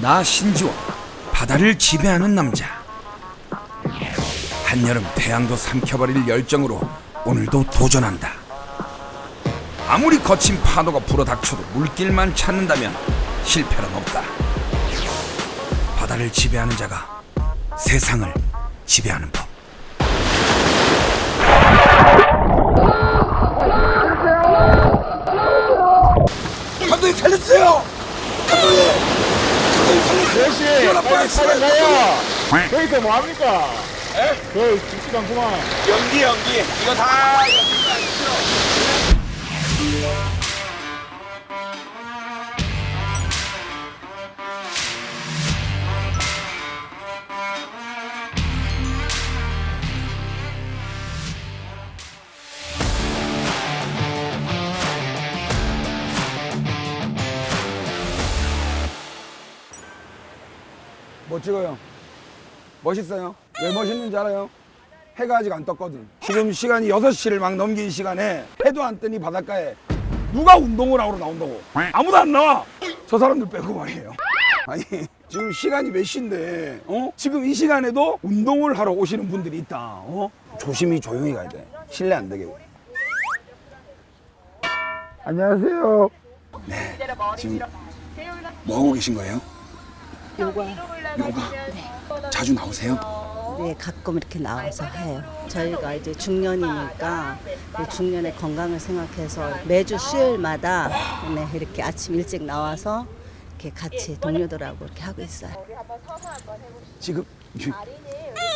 나 신지원 바다를 지배하는 남자. 한여름 태양도 삼켜버릴 열정으로 오늘도 도전한다. 아무리 거친 파도가 불어닥쳐도 물길만 찾는다면 실패는 없다. 바다를 지배하는 자가 세상을 지배하는 법. 감독님 살려주세요 아저씨, 빨리 차를 가요. 저기서 뭐 합니까? 저 죽지도 않구만. 연기 연기 이거 다 뭐 찍어요? 멋있어요? 왜 멋있는지 알아요? 해가 아직 안 떴거든. 지금 시간이 6시를 막 넘긴 시간에 해도 안 뜨니 바닷가에 누가 운동을 하러 나온다고? 아무도 안 나와! 저 사람들 빼고 말이에요. 아니, 지금 시간이 몇 시인데, 어? 지금 이 시간에도 운동을 하러 오시는 분들이 있다, 어? 조심히 조용히 가야 돼. 실례 안 되게. 안녕하세요. 네, 지금 뭐 하고 계신 거예요? 요가 요가. 자주 나오세요? 네, 가끔 이렇게 나와서 해요. 저희가 이제 중년이니까 그 중년의 건강을 생각해서 매주 수요일마다 네, 이렇게 아침 일찍 나와서 이렇게 같이 동료들하고 이렇게 하고 있어요. 지금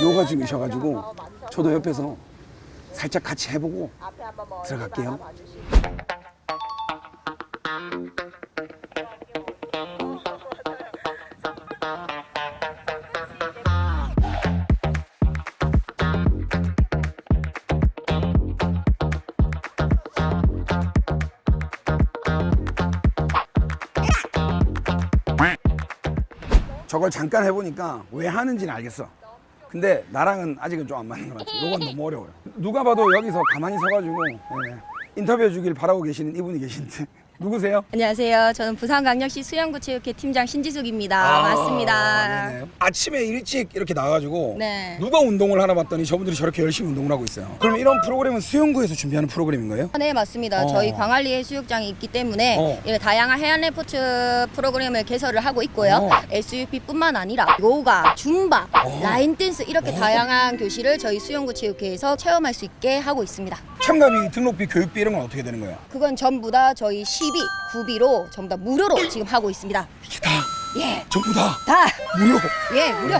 요가 중이셔가지고 저도 옆에서 살짝 같이 해보고 들어갈게요. 저걸 잠깐 해보니까 왜 하는지는 알겠어. 근데 나랑은 아직은 좀 안 맞는 것 같아. 요건 너무 어려워요. 누가 봐도 여기서 가만히 서가지고 예, 인터뷰해 주길 바라고 계시는 이분이 계신데 누구세요? 안녕하세요. 저는 부산광역시 수영구체육회 팀장 신지숙입니다. 아, 맞습니다. 네네. 아침에 일찍 이렇게 나와가지고 네. 누가 운동을 하나 봤더니 저분들이 저렇게 열심히 운동을 하고 있어요. 그럼 이런 프로그램은 수영구에서 준비하는 프로그램인 거예요? 네, 맞습니다. 어. 저희 광안리 해수욕장이 있기 때문에 어. 이런 다양한 해안 레포츠 프로그램을 개설을 하고 있고요. 어. SUP뿐만 아니라 요가, 줌바, 라인 댄스 이렇게 다양한 교실을 저희 수영구체육회에서 체험할 수 있게 하고 있습니다. 참가비, 등록비, 교육비 이런 건 어떻게 되는 거예요? 그건 전부 다 저희 12, 9비로 전부 다 무료로 지금 하고 있습니다. 이게 다 예, 전부 다 다 무료. 예, 무료.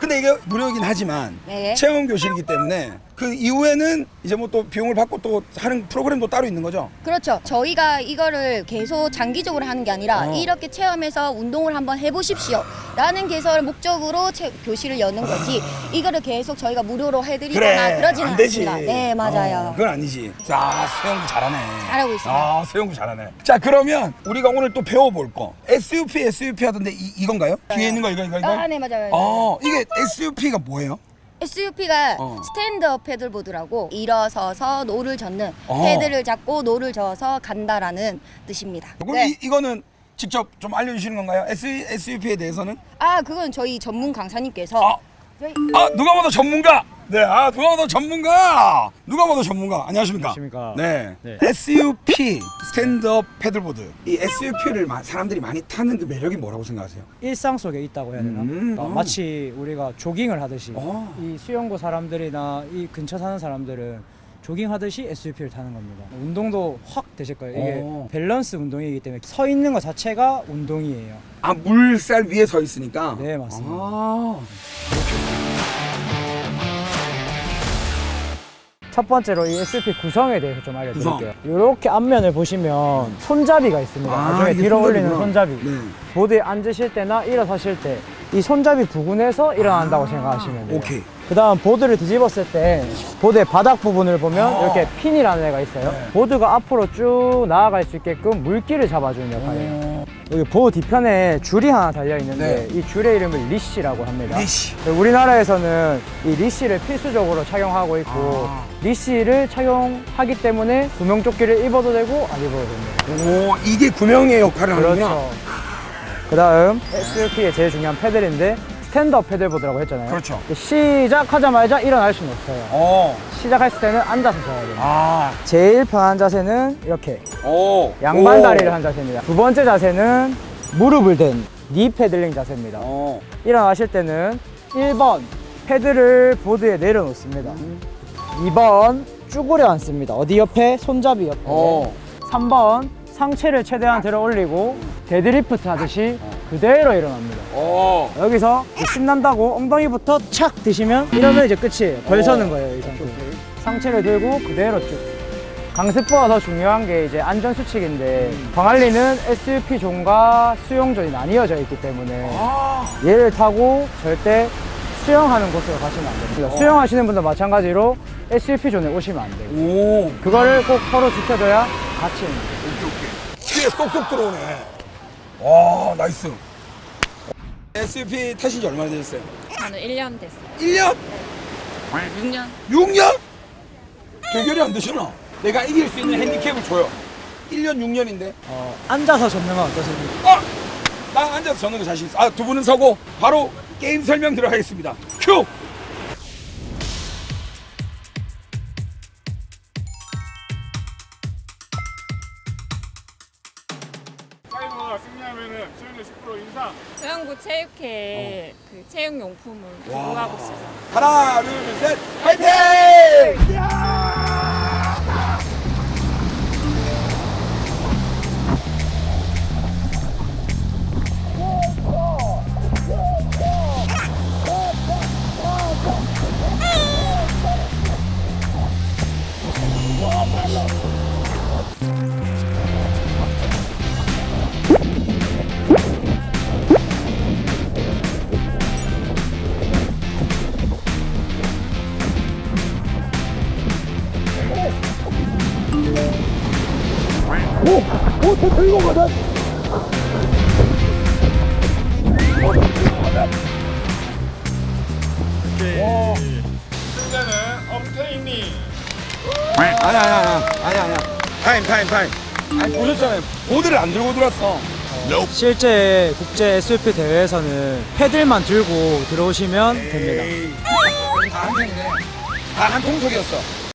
근데 이게 무료이긴 하지만 네. 체험 교실이기 때문에 그 이후에는 이제 뭐 또 비용을 받고 또 하는 프로그램도 따로 있는 거죠. 그렇죠. 저희가 이거를 계속 장기적으로 하는 게 아니라 어. 이렇게 체험해서 운동을 한번 해보십시오. 라는 개설 목적으로 체- 교실을 여는 거지. 이거를 계속 저희가 무료로 해드리거나 그러지는 안 되지. 않습니다. 네, 맞아요. 어, 그건 아니지. 자, 수영구 잘하네. 잘하고 있습니다. 아, 수영구 잘하네. 자, 그러면 우리가 오늘 또 배워볼 거. SUP, SUP 하던데 이, 이건가요? 뒤에 있는 거 이거 이거 이거? 아, 네, 맞아요. 어, 이게 SUP가 뭐예요? SUP가 어. 스탠드업 패들보드라고 일어서서 노를 젓는 어. 패들을 잡고 노를 저어서 간다라는 뜻입니다. 그럼 네. 이, 이거는 직접 좀 알려주시는 건가요? SUP에 대해서는? 아, 그건 저희 전문 강사님께서 아, 저희 아 누가 봐도 전문가. 네, 아 누가 봐도 전문가. 누가 봐도 전문가. 안녕하십니까? 안녕하십니까. 네. 네. SUP 스탠드업 패들보드. 이 SUP를 사람들이 많이 타는 그 매력이 뭐라고 생각하세요? 일상 속에 있다고 해야 되나? 음. 어, 마치 우리가 조깅을 하듯이 어. 이 수영구 사람들이나 이 근처 사는 사람들은 조깅하듯이 SUP를 타는 겁니다. 운동도 확 되실 거예요. 이게 어. 밸런스 운동이기 때문에 서 있는 것 자체가 운동이에요. 아 물살 위에 서 있으니까. 네, 맞습니다. 아. 첫 번째로 이 SUP 구성에 대해서 좀 알려드릴게요. 이렇게 앞면을 보시면 손잡이가 있습니다. 아, 나중에 뒤로 올리는 손잡이구나. 손잡이. 네. 보드에 앉으실 때나 일어서실 때 이 손잡이 부근에서 일어난다고 생각하시면 돼요. 오케이. 그 다음 보드를 뒤집었을 때 보드의 바닥 부분을 보면 아. 이렇게 핀이라는 애가 있어요. 네. 보드가 앞으로 쭉 나아갈 수 있게끔 물기를 잡아주는 역할이에요. 어, 여기 보드 뒤편에 줄이 하나 달려 있는데 네. 이 줄의 이름을 리시라고 합니다. 리시. 우리나라에서는 이 리시를 필수적으로 착용하고 있고 아. 리시를 착용하기 때문에 구명조끼를 입어도 되고 안 입어도 됩니다. 오 이게 구명의 역할을 하는구나. 그 다음 SUP의 제일 중요한 패들인데 스탠드업 패들보드라고 했잖아요. 그렇죠. 시작하자마자 일어날 수는 없어요. 어. 시작했을 때는 앉아서 자야 돼요. 아. 제일 편한 자세는 이렇게 오. 양반 오. 다리를 한 자세입니다. 두 번째 자세는 무릎을 댄 니 패들링 자세입니다. 어. 일어나실 때는 1번 패드를 보드에 내려놓습니다. 2번 쭈그려 앉습니다. 어디 옆에? 손잡이 옆에. 어. 3번 상체를 최대한 들어 올리고 데드리프트 하듯이 그대로 일어납니다. 어. 여기서 신난다고 엉덩이부터 착 드시면 이러면 이제 끝이에요. 벌 서는 거예요, 이 상태. 상체를 들고 그대로 쭉. 강습보다 더 중요한 게 이제 안전 수칙인데 광안리는 SUP 존과 수영 존이 나뉘어져 있기 때문에 아. 얘를 타고 절대 수영하는 곳으로 가시면 안 됩니다. 수영하시는 분도 마찬가지로 SUP 존에 오시면 안 돼요. 오. 그거를 꼭 서로 지켜줘야 같이 있는 거예요. 뒤에 쏙쏙 들어오네. 와 나이스. SUP 타신 지 얼마나 되셨어요? 저는 1년 됐어요. 1년? 6년? 6년? 대결이 안 되잖아. 내가 이길 수 있는 핸디캡을 줘요. 1년 6년인데. 어, 앉아서 접는 건 어떠십니까? 아! 나 앉아서 저는 거 자신 있어. 아, 두 분은 서고 바로 게임 설명 들어가겠습니다. 큐! 승리하면은 수영료 10% 인상. 수영구 체육회에 그 체육용품을 구하고 있어서 하나, 둘, 셋, 파이팅! 들고 가자. 승자는 엄태인님. 아니야, 아니야, 아니야, 아니야, 아니야. 타임, 타임, 타임. 아니, 보셨잖아요. 보드를 안 들고 들었어. 실제 국제 SUP 대회에서는 패들만 들고 들어오시면 됩니다. 다한 통이네. 다 한 통속이었어.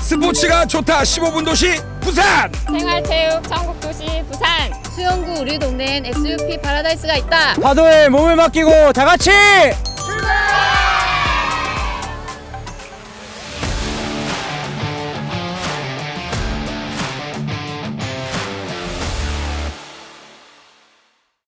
스포츠가 좋다. 15분 도시 부산! 생활체육 천국도시 부산! 수영구 우리 동네엔 SUP 파라다이스가 있다. 파도에 몸을 맡기고 다 같이